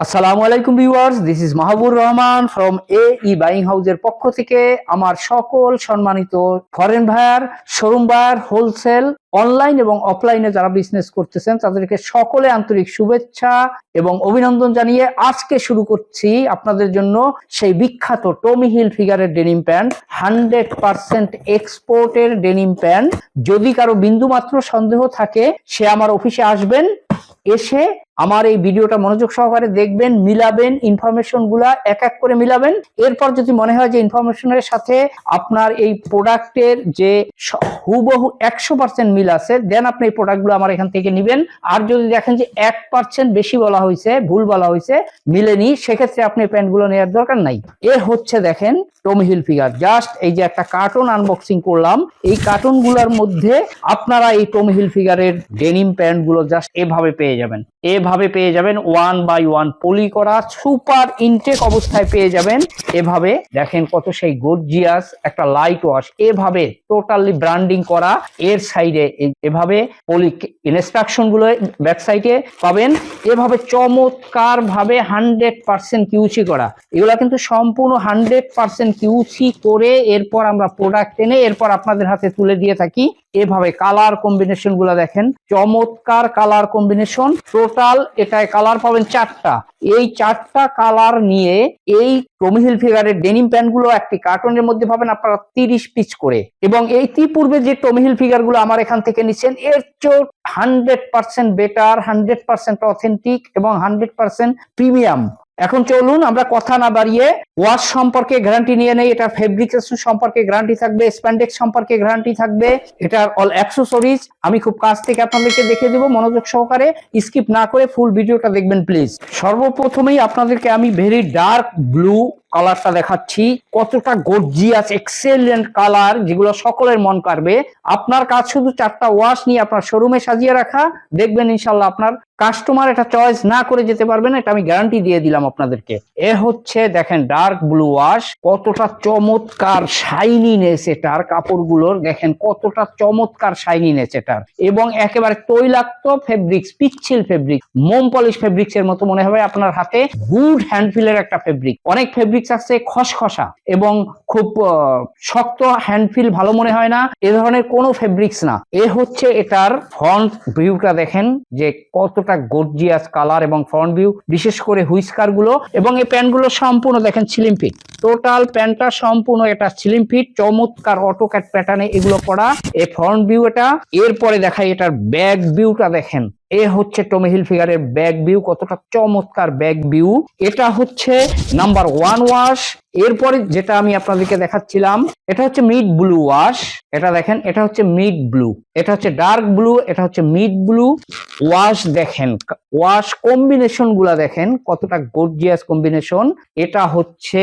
আসসালামু আলাইকুম viewers this is Mahbur Rahman from A E buying হাউসের পক্ষ থেকে আমার সকল সম্মানিত foreign buyer showroom buyer wholesale online এবং অফলাইনে যারা বিজনেস করতেছেন, তাদেরকে সকলে আন্তরিক শুভেচ্ছা এবং অভিনন্দন জানিয়ে আজকে শুরু করছি আপনাদের জন্য সেই বিখ্যাত টমি হিল ফিগারের ডেনিম প্যান্ট হান্ড্রেড পার্সেন্ট এক্সপোর্টের ডেনিম প্যান্ট যদি কারও বিন্দুমাত্র সন্দেহ থাকে, সে আমার অফিসে আসবেন, এসে আমার এই ভিডিওটা মনোযোগ সহকারে দেখবেন, মিলাবেন ইনফরমেশনগুলা এক এক করে মিলাবেন। এরপর যদি মনে হয় যে ইনফরমেশনের সাথে আপনার এই প্রোডাক্টের যে হুবহু একশো পার্সেন্ট মিল আছে দেন আপনি এই প্রোডাক্টগুলো আমার এখান থেকে নিবেন। আর যদি দেখেন যে এক পার্সেন্ট বেশি বলা হয়েছে, ভুল বলা হয়েছে, মিলেনি, সেক্ষেত্রে আপনি প্যান্টগুলো নেওয়ার দরকার নাই। এ হচ্ছে দেখেন টমি হিল ফিগার জাস্ট এই যে একটা কার্টুন আনবক্সিং করলাম, এই কার্টুনগুলোর মধ্যে আপনারা এই টমি হিল ফিগারের ডেনিম প্যান্টগুলো জাস্ট এভাবে পেয়ে যাবেন। এভাবে পেয়ে যাবেন ওয়ান বাই ওয়ান পলি করা সুপার ইনটেক অবস্থায় পেয়ে যাবেন। এভাবে দেখেন কত সেই গর্জিয়াস একটা লাইট ওয়াশ। এভাবে টোটালি ব্র্যান্ডিং করা এর সাইডে এভাবে পলি ইনস্ট্রাকশনগুলো ব্যাক সাইডে পাবেন। এভাবে চমৎকার ভাবে হান্ড্রেড পার্সেন্ট কিউসি করা। এগুলা কিন্তু সম্পূর্ণ হান্ড্রেড পার্সেন্ট কিউসি করে এরপর আমরা প্রোডাক্ট এনে এরপর আপনাদের হাতে তুলে দিয়ে থাকি। এভাবে কালার কম্বিনেশনগুলা দেখেন। চমৎকার কালার কম্বিনেশন টোটাল এটায় কালার পাবেন চারটা। এই চারটা কালার নিয়ে এই টমিহিল ফিগারের ডেনিম প্যান্টগুলো একটি কার্টনের মধ্যে পাবেন আপনারা তিরিশ পিস করে। এবং এই পূর্বে যে টমিহিল ফিগারগুলো আমার এখান থেকে নিচ্ছেন এর চোর hundred percent better hundred percent authentic এবং হান্ড্রেড পার্সেন্ট প্রিমিয়াম এখন চলুন, আমরা কথা না বাড়িয়ে ওয়াশ সম্পর্কে গ্যারান্টি নিয়ে নেই, এটা ফেব্রিকেশন সম্পর্কে গ্যারান্টি থাকবে স্প্যান্ডেক্স সম্পর্কে গ্যারান্টি থাকবে, এটার অল অ্যাক্সেসরিজ আমি খুব কাছ থেকে আপনাদেরকে দেখে দেবো, মনোযোগ সহকারে। স্কিপ না করে ফুল ভিডিওটা দেখবেন প্লিজ সর্বপ্রথমেই আপনাদেরকে আমি ভেরি ডার্ক ব্লু কালারটা দেখাচ্ছি। কতটা গর্জিয়াস এক্সেলেন্ট কালার যেগুলো সকলের মন কাড়বে। আপনার কাজ শুধু চারটা ওয়াশ নিয়ে আপনার শোরুমে সাজিয়ে রাখা। দেখবেন ইনশাল্লাহ আপনার কাস্টমার এটা চয়েস না করে যেতে পারবেন, এটা আমি গ্যারান্টি দিয়ে দিলাম আপনাদেরকে। এ হচ্ছে দেখেন ডার্ক ব্লু ওয়াশ কতটা চমৎকার শাইনিনেস এটার কাপড়গুলোর। দেখেন কতটা চমৎকার শাইনিনেস এটার। এবং একেবারে তৈলাক্ত ফেব্রিক্স পিচ্ছিল ফেব্রিক মোম পলিশ ফেব্রিক্স এর মতো মনে হবে আপনার হাতে। গুড হ্যান্ডফিলের একটা ফেব্রিক অনেক ফেব্রিক্স আছে, খসখসা এবং খুব শক্ত হ্যান্ডফিল ভালো মনে হয় না। এ ধরনের কোনো ফেব্রিক্স না। এ হচ্ছে এটার ফ্রন্ট ভিউটা দেখেন, যে কতটা গর্জিয়াস কালার এবং ফ্রন্ট ভিউ বিশেষ করে হুইস্কারগুলো। এবং এই প্যান্টগুলো সম্পূর্ণ দেখেন স্লিম ফিট টোটাল প্যান্টটা সম্পূর্ণ এটা স্লিম ফিট চমৎকার অটোক্যাট প্যাটার্নে এগুলো করা। এ ফ্রন্ট ভিউ এটা। এরপরে দেখাই এটার ব্যাক ভিউটা দেখেন। এ হচ্ছে টমি হিল ফিগারের ব্যাক ভিউ কতটা চমৎকার ব্যাক ভিউ এটা হচ্ছে নাম্বার ওয়ান ওয়াশ এরপরে যেটা আমি আপনাদেরকে দেখাচ্ছিলাম, এটা হচ্ছে মিড ব্লু ওয়াশ এটা দেখেন, এটা হচ্ছে মিড ব্লু এটা হচ্ছে ডার্ক ব্লু এটা হচ্ছে মিড ব্লু ওয়াশ দেখেন ওয়াশ কম্বিনেশনগুলা দেখেন, কতটা গর্জিয়াস কম্বিনেশন এটা হচ্ছে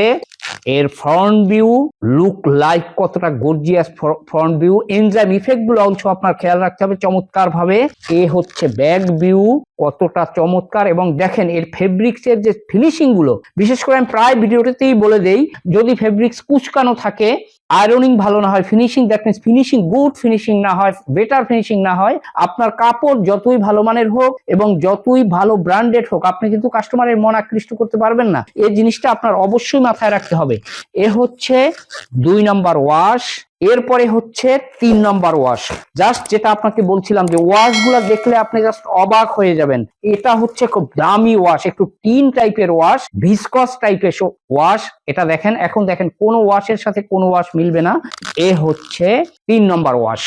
এর ফ্রন্ট ভিউ লুক লাইক কতটা গর্জিয়াস ফ্রন্ট ভিউ এনজাইম ইফেক্টগুলো অংশ আপনার খেয়াল রাখতে হবে চমৎকার ভাবে এ হচ্ছে ব্যাক ভিউ কতটা চমৎকার এবং দেখেন এর ফেব্রিক্স এর যে ফিনিশিংগুলো, বিশেষ করে আমি প্রায় ভিডিওটাতেই বলে দেই, যদি ফেব্রিক্স কুচকানো থাকে আয়রনিং ভালো না হয় finishing that means finishing good finishing না হয় বেটার ফিনিশিং না হয়, আপনার কাপড় যতই ভালো মানের হোক এবং যতই ভালো ব্র্যান্ডেড হোক, আপনি কিন্তু কাস্টমারের মন আকৃষ্ট করতে পারবেন না। এই জিনিসটা আপনার অবশ্যই মাথায় রাখতে হবে। এ হচ্ছে দুই নাম্বার ওয়াশ এরপরে হচ্ছে তিন নম্বর ওয়াশ জাস্ট যেটা আপনাকে বলছিলাম যে ওয়াশগুলা দেখলে আপনি জাস্ট অবাক হয়ে যাবেন। এটা হচ্ছে খুব দামি ওয়াশ একটু টিন টাইপের ওয়াশ ভিসকস টাইপের ওয়াশ এটা দেখেন, এখন দেখেন, কোন ওয়াশের সাথে কোন ওয়াশ মিলবে না। এ হচ্ছে তিন নম্বর ওয়াশ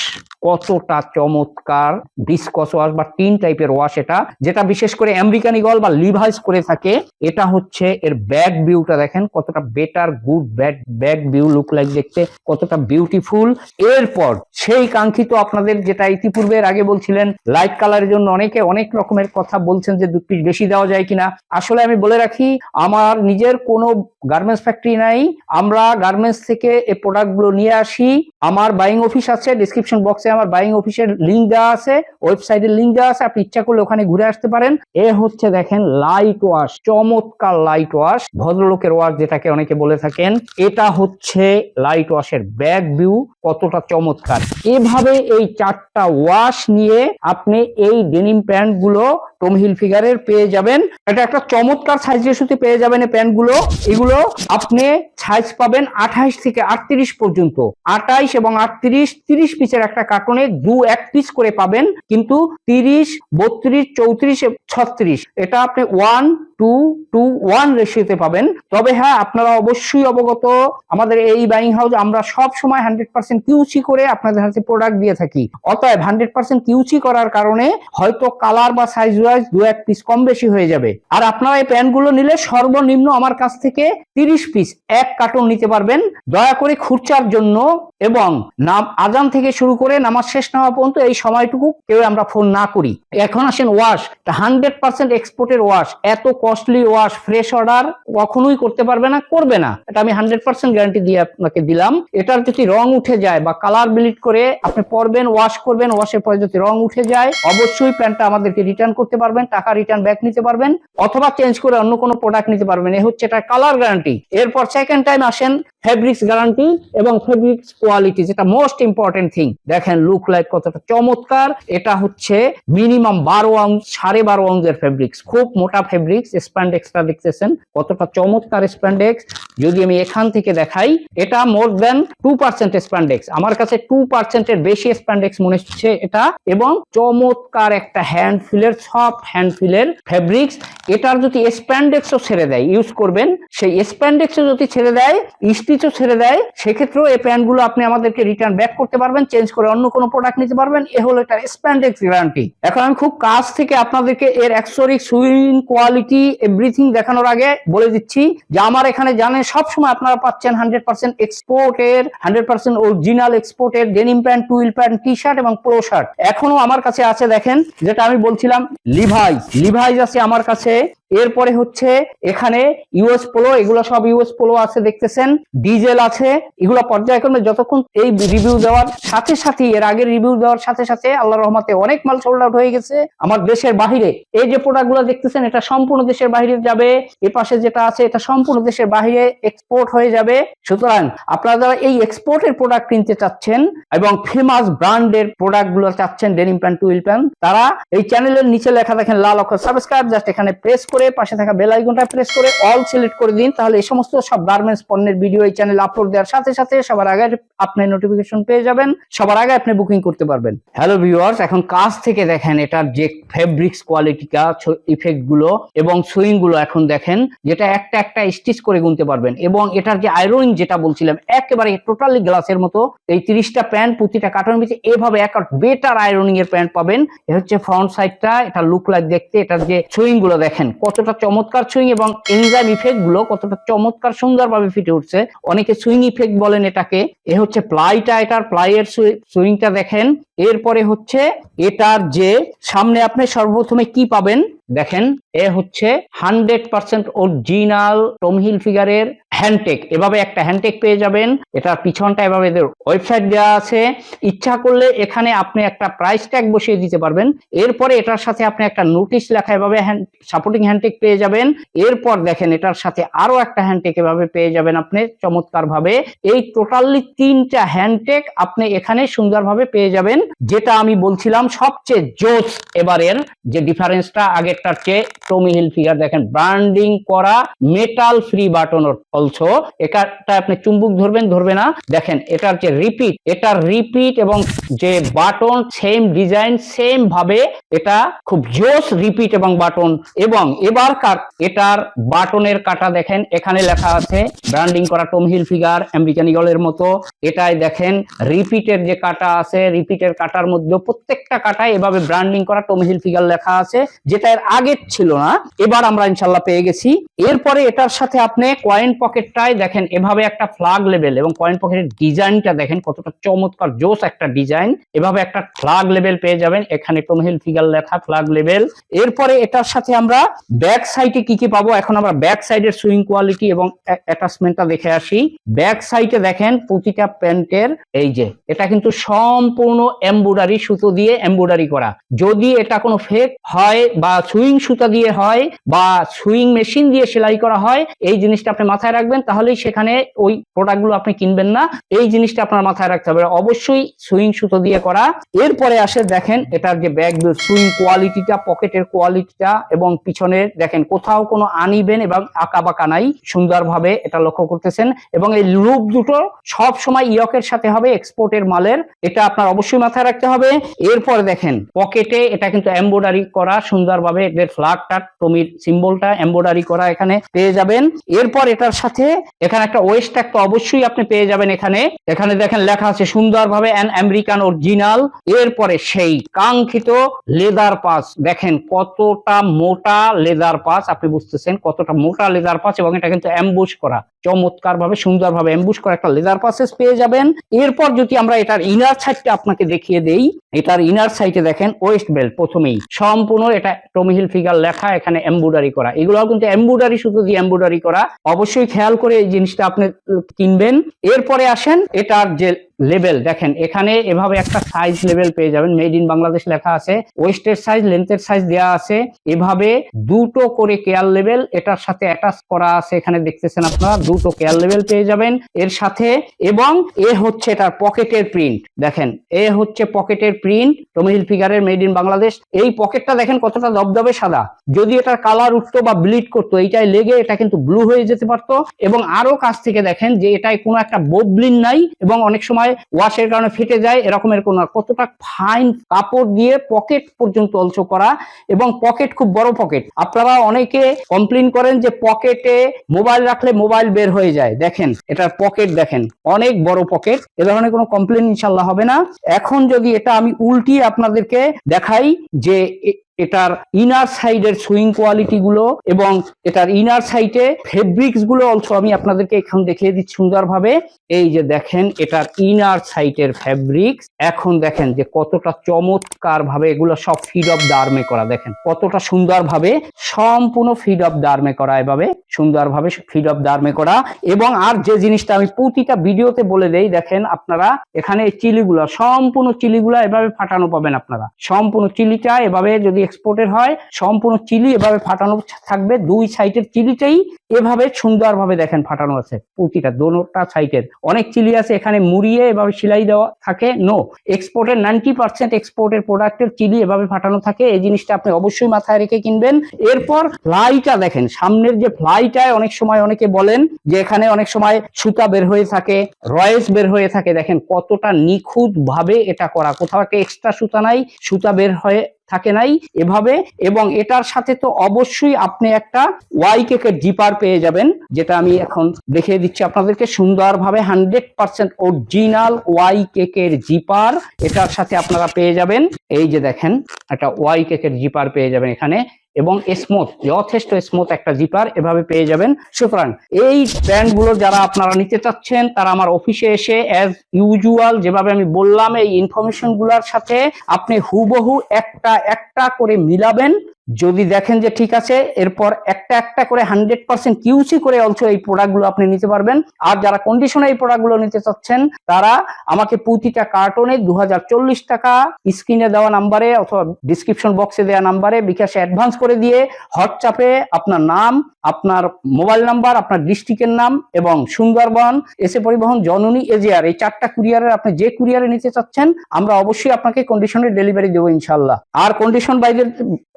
কতটা চমৎকার ডিসকস ওয়াশ বা টিন টাইপের ওয়াশ এটা। যেটা বিশেষ করে আমেরিকান ইগল বা লিভাইস করে থাকে, এটা হচ্ছে এর ব্যাক ভিউটা দেখেন, কতটা better good back back view look like দেখতে, কতটা বিউটিফুল এরপর সেই কাঙ্ক্ষিত আপনাদের যেটা ইতিপূর্বে আগে বলছিলেন লাইট কালারের জন্য অনেকে অনেক রকমের কথা বলছেন যে দু পিস বেশি দেওয়া যায় কিনা। আসলে আমি বলে রাখি, আমার নিজের কোনো গার্মেন্টস ফ্যাক্টরি নাই। আমরা গার্মেন্টস থেকে এই প্রোডাক্টগুলো নিয়ে আসি। আমার বাইং অফিস আছে ডিসক্রিপশন বক্সে আমার বাইং অফিসের লিঙ্ক দেওয়া আছে ওয়েবসাইটের লিঙ্ক দেওয়া আছে। আপনি ইচ্ছা করলে ওখানে ঘুরে আসতে পারেন। এ হচ্ছে দেখেন লাইট ওয়াশ চমৎকার লাইট ওয়াশ ভদ্রলোকের ওয়াশ যেটাকে অনেকে বলে থাকেন। এটা হচ্ছে লাইট ওয়াশের ব্যাক ভিউ কতটা চমৎকার। এভাবে এই চারটা ওয়াশ নিয়ে আপনি এই ডেনিম প্যান্টগুলো টম হিল ফিগারের পেয়ে যাবেন। এটা একটা চমৎকার সাইজ রেশুতে পেয়ে যাবেন এই প্যান্টগুলো। এগুলো আপনি সাইজ পাবেন আঠাইশ থেকে আটত্রিশ পর্যন্ত। আঠাইশ এবং আটত্রিশ, তিরিশ পিসের একটা কার্টনে দু এক পিস করে পাবেন। কিন্তু তিরিশ, বত্রিশ, চৌত্রিশ, ছত্রিশ, এটা আপনি ওয়ান টু টু ওয়ান রেশিওতে পাবেন। তবে হ্যাঁ আপনারা অবশ্যই অবগত, আমাদের এই বাইং হাউস আমরা সব সময় হান্ড্রেড পার্সেন্ট কিউসি করে আপনাদের হাতে প্রোডাক্ট দিয়ে থাকি। অতএব হান্ড্রেড পার্সেন্ট কিউসি করার কারণে হয়তো কালার বা সাইজ ওয়াইজ দু এক পিস কম বেশি হয়ে যাবে। আর আপনারা এই প্যান্টগুলো নিলে সর্বনিম্ন আমার কাছ থেকে তিরিশ পিস এক কার্টন নিতে পারবেন। দয়া করে খুরচার জন্য এবং নাম, আজান থেকে শুরু করে নামাজ শেষ না হওয়া পর্যন্ত এই সময়টুকু কেউ আমরা ফোন না করি। এখন আসেন ওয়াশ হান্ড্রেড পার্সেন্ট এক্সপোর্টের ওয়াশ এত কস্টলি ওয়াশ ফ্রেশ অর্ডার কখনোই করতে পারবে না, করবে না। এটা আমি হান্ড্রেড পার্সেন্ট গ্যারান্টি দিয়ে আপনাকে দিলাম। এটার যদি রং উঠে যায় বা কালার ব্লিড করে আপনি পরবেন ওয়াশ করবেন ওয়াশের পরে যদি রং উঠে যায়, অবশ্যই প্যান্টটা আমাদেরকে রিটার্ন করতে পারবেন, টাকা রিটার্ন ব্যাক নিতে পারবেন, অথবা চেঞ্জ করে অন্য কোনো প্রোডাক্ট নিতে পারবেন। এ হচ্ছে এটা কালার গ্যারান্টি এরপর সেকেন্ড টাইম আসেন ফেব্রিক্স গ্যারান্টি এবং ফেব্রিক্স কোয়ালিটি যেটা মোস্ট ইম্পর্টেন্ট থিং দেখেন লুক লাইক কতটা চমৎকার। এটা হচ্ছে মিনিমাম বারো আউন্স সাড়ে বারো আউন্সের ফেব্রিক্স খুব মোটা ফেব্রিক্স স্প্যান্ডেক্সটা দেখতেছেন, কতটা চমৎকার স্প্যান্ডেক্স যদি আমি এখান থেকে দেখাই, এটা more than two percent spandex আমার কাছে টু পার্সেন্টের বেশি স্প্যান্ডেক্স মনে হচ্ছে এটা। এবং চমৎকার একটা হ্যান্ড ফিলের সফট হ্যান্ড ফিলের ফেব্রিক্স এটার যদি স্প্যান্ডেক্সও ছেড়ে দেয় ইউজ করবেন, সেই স্প্যান্ডেক্সও যদি ছেড়ে দেয় স্টিচও ছেড়ে দেয়, সেক্ষেত্রেও এই প্যান্টগুলো আপনি আমাদেরকে রিটার্ন ব্যাক করতে পারবেন চেঞ্জ করে অন্য কোনো প্রোডাক্ট নিতে পারবেন, এ হলো এটা স্প্যান্ডেক্স গ্যারান্টি এখন আমি খুব কাছ থেকে আপনাদেরকে এর অ্যাক্সরিক সুইং কোয়ালিটি এভরিথিং দেখানোর আগে বলে দিচ্ছি যে আমার এখানে জানেন সবসময় আপনারা পাচ্ছেন হান্ড্রেড পার্সেন্ট এক্সপোর্টের হান্ড্রেড পার্সেন্ট অরিজিনাল এক্সপোর্টের denim pant twill pant T shirt এবং প্রো শার্ট এখনও আমার কাছে আছে দেখেন, যেটা আমি বলছিলাম লিভাই লিভাইস আছে আমার কাছে। এরপরে হচ্ছে এখানে ইউএস পোলো এগুলো সব ইউএস পোলো আছে, দেখতেছেন। ডিজেল আছে, এগুলো পর্যায়ক্রমে যতক্ষণ এই রিভিউ দেওয়ার সাথে সাথে, এর আগে রিভিউ দেওয়ার সাথে সাথে আল্লাহ রহমতে অনেক মাল সোল্ড আউট হয়ে গেছে আমার দেশের বাহিরে। এই যে প্রোডাক্টগুলো দেখতেছেন, এটা সম্পূর্ণ দেশের বাহিরে যাবে। এ পাশে যেটা আছে, এটা সম্পূর্ণ দেশের বাহিরে এক্সপোর্ট হয়ে যাবে। সুতরাং আপনারা যারা এই এক্সপোর্টের প্রোডাক্ট কিনতে চাচ্ছেন এবং ফেমাস ব্র্যান্ডের প্রোডাক্টগুলো চাচ্ছেন ডেনিম প্যান্ট টুইল প্যান্ট তারা এই চ্যানেলের নিচে লেখা দেখেন, লাল অক্ষর সাবস্ক্রাইব জাস্ট এখানে প্রেস করে পাশে থাকা বেল আইকনটা প্রেস করে অল সিলেক্ট করে দিন। তাহলে এই সমস্ত সব গার্মেন্টস পণ্যের ভিডিও এই চ্যানেলে আপলোড দেওয়ার সাথে সাথে সবার আগে আপনি নোটিফিকেশন পেয়ে যাবেন। সবার আগে আপনি বুকিং করতে পারবেন। হ্যালো ভিউয়ার্স এখন কাজ থেকে দেখেন এটার যে ফেব্রিক্স কোয়ালিটিটা ইফেক্টগুলো এবং সুইংগুলো এখন দেখেন, যেটা একটা একটা স্টিচ করে গুনতে পারবেন। এবং এটার যে আয়রন যেটা বলছিলাম, একেবারে টোটালি গ্লাসের মতো, এই তিরিশটা প্যান্ট প্রতিটা কার্টন ভিতরে এভাবে এক বেটার আয়রনিং এর প্যান্ট পাবেন। এ হচ্ছে ফ্রন্ট সাইডটা এটা লুক লাইক দেখতে, এটার যে সুইংগুলো দেখেন কতটা চমৎকার সুইং এবং এনজাইম ইফেক্টগুলো কতটা চমৎকার সুন্দরভাবে ফিটে উঠছে। অনেকে সুইং ইফেক্ট বলেন এটাকে। এ হচ্ছে প্লাইটা, এটার প্লাইয়ের সুইংটা দেখেন। এরপরে হচ্ছে এটার যে সামনে আপনি সর্বপ্রথমে কি পাবেন? দেখেন, এ হচ্ছে হান্ড্রেড পার্সেন্ট অরিজিনাল টমহিল ফিগারের হ্যান্ডটেক। এভাবে একটা হ্যান্ডটেক পেয়ে যাবেন। এটার পিছনটা এভাবে এদের ওয়েবসাইট দেওয়া আছে। ইচ্ছা করলে এখানে আপনি একটা প্রাইস ট্যাগ বসিয়ে দিতে পারবেন। এরপরে এটার সাথে আপনি একটা নোটিশ লেখা এভাবে হ্যান্ড, সাপোর্টিং হ্যান্ডটেক পেয়ে যাবেন। এরপর দেখেন, এটার সাথে আরও একটা হ্যান্ডটেক এভাবে পেয়ে যাবেন আপনি চমৎকার ভাবে এই টোটালি তিনটা হ্যান্ডটেক আপনি এখানে সুন্দরভাবে পেয়ে যাবেন। যেটা আমি বলছিলাম সবচেয়ে জোস এবারের যে ডিফারেন্সটা আগেরটার চেয়ে টমি হিল ফিগার দেখেন। ব্র্যান্ডিং করা মেটাল ফ্রি বাটন অলসো এটা আপনি চুম্বুক ধরবেন, ধরবে না। দেখেন, এটার যে রিপিট এটার রিপিট এবং যে বাটন সেম ডিজাইন সেম ভাবে এটা খুব জোস রিপিট এবং বাটন এবং এবারকার এটার বাটনের কাটা দেখেন, এখানে লেখা আছে ব্র্যান্ডিং করা টম হিল ফিগার আমেরিকান ইগলের মতো। এটাই দেখেন রিপিটের যে কাটা আছে রিপিটের কাটার মধ্যে প্রত্যেকটা কাটায় এভাবে ব্র্যান্ডিং করা টম হিল ফিগার লেখা আছে, যেটা এর আগে ছিল না, এবার আমরা ইনশাল্লাহ পেয়ে গেছি। এরপরে এটার সাথে আপনি কয়েন পকেটটাই দেখেন, এভাবে একটা ফ্লাগ লেভেল এবং কয়েন পকেটের ডিজাইনটা দেখেন, কতটা চমৎকার, জোস একটা ডিজাইন এভাবে একটা ফ্লাগ লেভেল পেয়ে যাবেন, এখানে টম হিল ফিগার লেখা ফ্লাগ লেভেল এরপরে এটার সাথে আমরা ব্যাক সাইডে কি কি পাবো? এখন আমরা ব্যাক সাইডের সুইং কোয়ালিটি এবং অ্যাটাচমেন্টটা দেখে আসি। ব্যাক সাইডে দেখেন, প্রতিটা প্যান্টের, এই যে, এটা কিন্তু সম্পূর্ণ এমব্রয়ডারি সুতো দিয়ে এমব্রয়ডারি করা। যদি এটা কোনো ফেক হয় বা সুইং সুতা দিয়ে হয় বা সুইং মেশিন দিয়ে সেলাই করা হয়, এই জিনিসটা আপনি মাথায় রাখবেন, তাহলেই সেখানে ওই প্রোডাক্টগুলো আপনি কিনবেন না। এই জিনিসটা আপনার মাথায় রাখতে হবে। অবশ্যই সুইং সুতো দিয়ে করা। এরপরে আসে দেখেন, এটার যে ব্যাগ সুইং কোয়ালিটিটা পকেটের কোয়ালিটিটা এবং পিছনের দেখেন, কোথাও কোনো আনিবেন এবং আঁকা বাঁকা নাই, সুন্দরভাবে এটা লক্ষ্য করতেছেন। এবং এই লুপ দুটো সব সময় ইয়কের সাথে হবে এক্সপোর্টের মালের। এটা আপনার অবশ্যই মাথায় রাখতে হবে। এরপর দেখেন, পকেটে এটা কিন্তু এমব্রয়ডারি করা, সুন্দরভাবে এদের ফ্ল্যাগটা টমির সিম্বলটা এমব্রয়ডারি করা এখানে পেয়ে যাবেন। এরপর এটার সাথে এখানে একটা ওয়েস্ট ট্যাগ তো অবশ্যই আপনি পেয়ে যাবেন এখানে। এখানে দেখেন লেখা আছে সুন্দরভাবে অ্যান আমেরিকান অরিজিনাল এরপরে সেই কাঙ্ক্ষিত লেদার পাস দেখেন কতটা মোটা লেদার পাস আপনি বুঝতেছেন কতটা মোটা লেদার পাস এবং এটা কিন্তু অ্যাম্বুশ করা। চমৎকার ভাবে সুন্দর ভাবে অ্যাম্বুশ করা একটা লেদার পাসেস পেয়ে যাবেন। এরপর যদি আমরা এটার ইনার সাইডটা আপনাকে দেখিয়ে দেই, এটার ইনার সাইডে দেখেন ওয়েস্ট বেল্ট প্রথমেই। সম্পূর্ণ এটা টমিহিল ফিগার লেখা, এখানে এমব্রয়ডারি করা। এগুলো কিন্তু এমব্রয়ডারি শুধু দিয়ে এমব্রয়ডারি করা। অবশ্যই খেয়াল করে এই জিনিসটা আপনি কিনবেন। এরপরে আসেন, এটার যে লেভেল দেখেন, এখানে এভাবে একটা সাইজ লেভেল পেয়ে যাবেন। মেড ইন বাংলাদেশ লেখা আছে। ওয়েস্টের সাইজ লেন্থের সাইজ দেওয়া আছে। এভাবে দুটো করে কেয়ার লেভেল এটার সাথে অ্যাটাচ করা আছে। এখানে দেখতেছেন আপনারা, দুটো কেয়ার লেভেল পেয়ে যাবেন এর সাথে। এবং এ হচ্ছে এটার পকেটের প্রিন্ট দেখেন, এ হচ্ছে পকেটের প্রিন্ট টমিহিল ফিগারের মেড ইন বাংলাদেশ এই পকেটটা দেখেন কতটা দবদবে সাদা। যদি এটার কালার উঠতো বা ব্লিড করতো, এইটাই লেগে এটা কিন্তু ব্লু হয়ে যেতে পারতো। এবং আরও কাছ থেকে দেখেন যে এটাই কোনো একটা ববলিন নাই। এবং অনেক সময় ওয়াশের কারণে ফেটে যায় এরকমের কোনো কতটা ফাইন কাপড় দিয়ে পকেট পর্যন্ত অলসো করা এবং পকেট খুব বড় পকেট আপনারা অনেকে কমপ্লেন করেন যে পকেটে মোবাইল রাখলে মোবাইল বের হয়ে যায়। দেখেন এটার পকেট দেখেন, অনেক বড় পকেট এ ধরনের কোনো কমপ্লেন ইনশাল্লাহ হবে না। এখন যদি এটা আমি উল্টিয়ে আপনাদেরকে দেখাই যে এটার ইনার সাইডের সুইং কোয়ালিটি গুলো এবং এটার ইনার সাইডে ফেব্রিক্সগুলো অলসো আমি আপনাদেরকে এখন দেখিয়ে দিচ্ছি সুন্দরভাবে। এই যে দেখেন, এটার ইনার সাইটের ফ্যাব্রিক্স এখন দেখেন যে কতটা চমৎকার ভাবে এগুলো সব ফিড অফ দার্মে করা। দেখেন, কতটা সুন্দর ভাবে সম্পূর্ণ ফিড অফ দার্মে করা এভাবে, সুন্দরভাবে ফিড অফ দার্মে করা। এবং আর যে জিনিসটা আমি প্রতিটা ভিডিওতে বলে দেই, দেখেন আপনারা এখানে চিলিগুলো, সম্পূর্ণ চিলিগুলো এভাবে ফাটানো পাবেন আপনারা। সম্পূর্ণ চিলিটা এভাবে যদি এক্সপোর্টের হয়, সম্পূর্ণ চিলি এভাবে ফাটানো থাকবে। দুই সাইডের চিলিটাই এভাবে সুন্দরভাবে দেখেন ফাটানো আছে, প্রতিটা দোনোটা সাইডের। অনেক চিলি আছে এখানে মুড়িয়ে এভাবে সেলাই দেওয়া থাকে। নো এক্সপোর্টের নাইনটি পার্সেন্ট এক্সপোর্টের প্রোডাক্টের চিলি এভাবে ফাটানো থাকে। এই জিনিসটা আপনি অবশ্যই মাথায় রেখে কিনবেন। এরপর ফ্লাইটা দেখেন, সামনের যে ফ্লাইটায় অনেক সময় অনেকে বলেন যে এখানে অনেক সময় সুতা বের হয়ে থাকে, রয়েস বের হয়ে থাকে। দেখেন কতটা নিখুঁত ভাবে এটা করা। কোথাও একটা এক্সট্রা সুতা নাই, সুতা বের হয়ে থাকে নাই এভাবে এবং এটার সাথে তো অবশ্যই আপনি একটা ওয়াই কেকের জিপার পেয়ে যাবেন, যেটা আমি এখন দেখিয়ে দিচ্ছি আপনাদেরকে সুন্দরভাবে হান্ড্রেড পার্সেন্ট অরিজিনাল ওয়াই কেকের জিপার এটার সাথে আপনারা পেয়ে যাবেন। এই যে দেখেন, একটা ওয়াই কেকের জিপার পেয়ে যাবেন এখানে। এবং স্মুথ যথেষ্ট স্মুথ একটা জিপার এভাবে পেয়ে যাবেন। সুতরাং এই ব্র্যান্ডগুলো যারা আপনারা নিতে চাচ্ছেন, তারা আমার অফিসে এসে অ্যাজ ইউজুয়াল যেভাবে আমি বললাম, এই ইনফরমেশনগুলার সাথে আপনি হুবহু একটা একটা করে মিলাবেন। যদি দেখেন যে ঠিক আছে, এরপর একটা একটা করে হান্ড্রেড পার্সেন্ট কিউসি করে অলসো এই প্রোডাক্টগুলো আপনি নিতে পারবেন। আর যারা কন্ডিশনে এই প্রোডাক্টগুলো নিতে চাচ্ছেন, তারা আমাকে প্রতিটা কার্টনে দু হাজার চল্লিশ টাকা স্ক্রিনে দেওয়া নাম্বারে অথবা ডিসক্রিপশন বক্সে দেওয়া নাম্বারে বিকাশে অ্যাডভান্স করে দিয়ে হোয়াটসঅ্যাপে আপনার নাম, আপনার মোবাইল নাম্বার আপনার ডিস্ট্রিক্টের নাম এবং সুন্দরবন, এসে পরিবহন, জননী এজিআর এই চারটা কুরিয়ারের আপনি যে কুরিয়ারে নিতে চাচ্ছেন, আমরা অবশ্যই আপনাকে কন্ডিশনে ডেলিভারি দেবো ইনশাল্লাহ আর কন্ডিশন বাইরে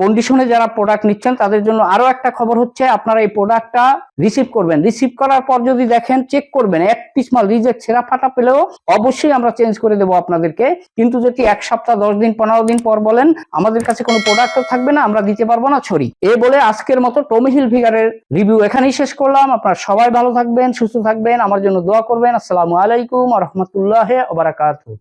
কন্ডিশনে যারা প্রোডাক্ট নিচ্ছেন, তাদের জন্য আরও একটা খবর হচ্ছে, আপনারা এই প্রোডাক্টটা রিসিভ করবেন। রিসিভ করার পর যদি দেখেন চেক করবেন, এক পিস মাল রিজেক্ট ছেঁড়া ফাটা পেলেও অবশ্যই আমরা চেঞ্জ করে দেবো আপনাদেরকে। কিন্তু যদি এক সপ্তাহ, দশ দিন, পনেরো দিন পর বলেন, আমাদের কাছে কোনো প্রোডাক্টও থাকবে না, আমরা দিতে পারব না ছড়ি এ বলে আজকের মতো টমিহিল ফিগারের রিভিউ এখানেই শেষ করলাম। আপনারা সবাই ভালো থাকবেন, সুস্থ থাকবেন, আমার জন্য দোয়া করবেন। আসসালামু আলাইকুম রহমতুল্লাহ ওবারাকাতু